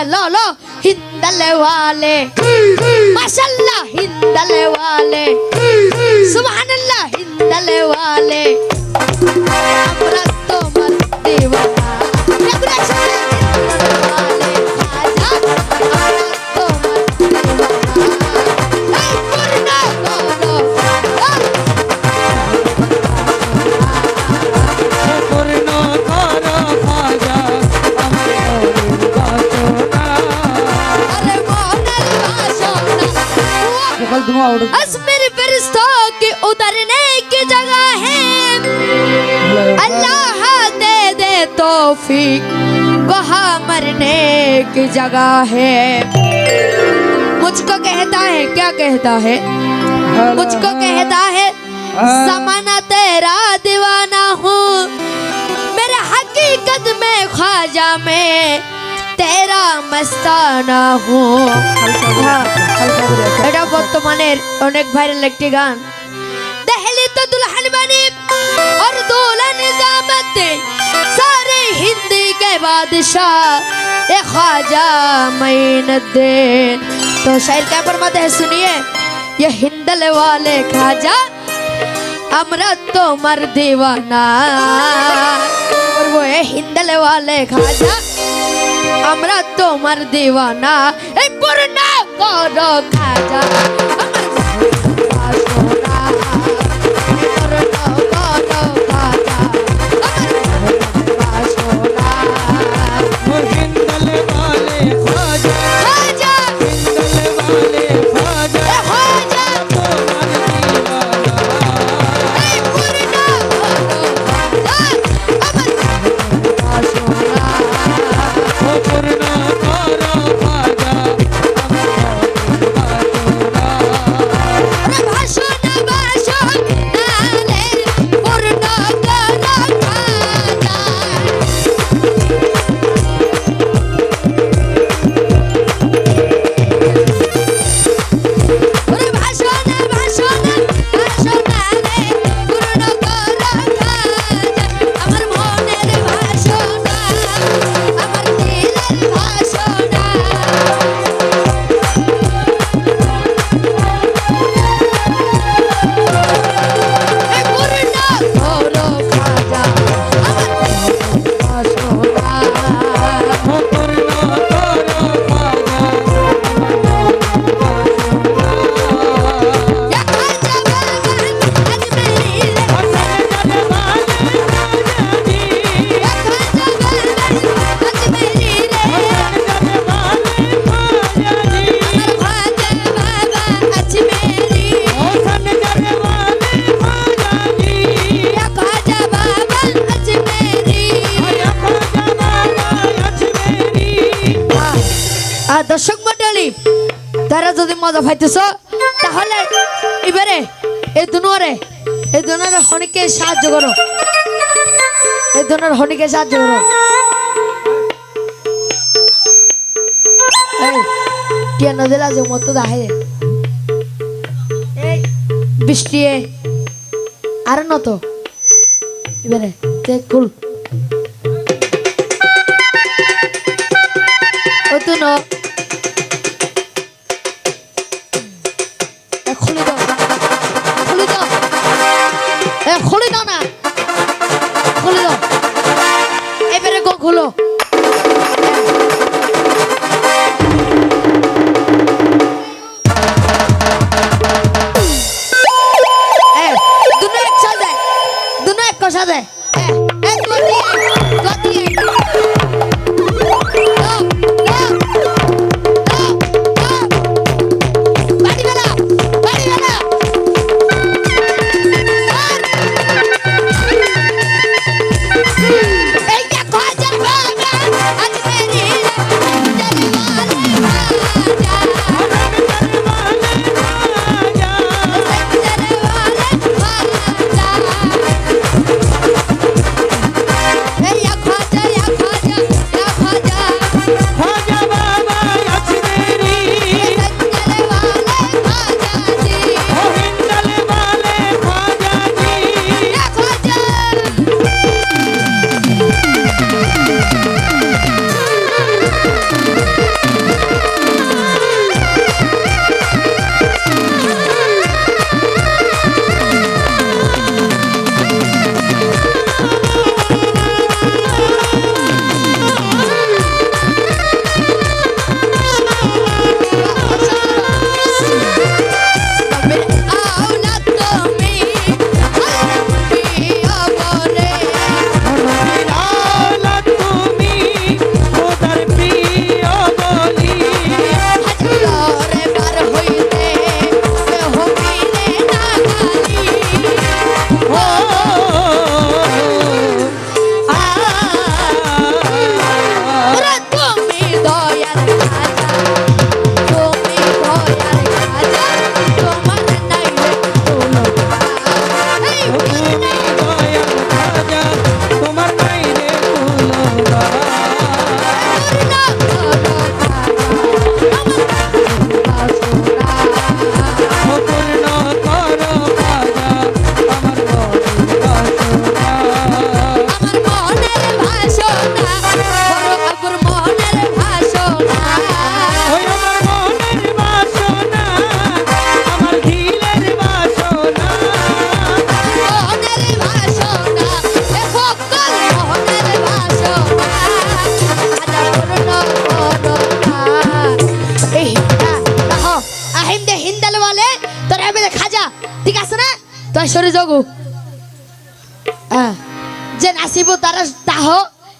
लो लो हिंदले वाले माशाल्लाह हिंदले वाले सुबहानल्लाह हिंदले वाले कल धुआँ उड़ अस मेरे फरिश्तों के उतरने की जगह है। अल्लाह दे दे तौफीक वहाँ मरने की जगह है। मुझको कहता है क्या कहता है? मुझको कहता है। समाना तेरा दीवाना हूँ। मेरे हकीकत में ख्वाजा में तेरा मस्ताना हूँ हाँ এটা বর্তমানের অনেক ভাইরাল একটি গান दहली तो दुल्हन बनी और दूल्हा निजामत सारे हिंदी के बादशाह ए ख्वाजा मोइनुद्दीन तो शायर क्या फरमाते हैं सुनिए ये हिंदल वाले ख्वाजा আমরা তোমার দিওয়ানা और वो है हिंदल वाले खाजा আমরা তোমার দেওয়ানা। এই পূর্ণা করো খাজা। আমার মজা পাইতেছ? তাহলে এবারে এই দুনোরে এই দুনোরে হনিকে সাহায্য করো। এই দুনোর হনিকে সাহায্য করো। বৃষ্টি সাথে। সরে যাব যে নাচিব তারা তাহ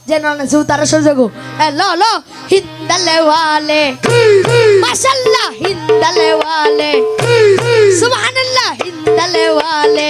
যে নাচিব তারা সরে ল হিন্দালে হিন্দালে হিন্দালে ওয়ালে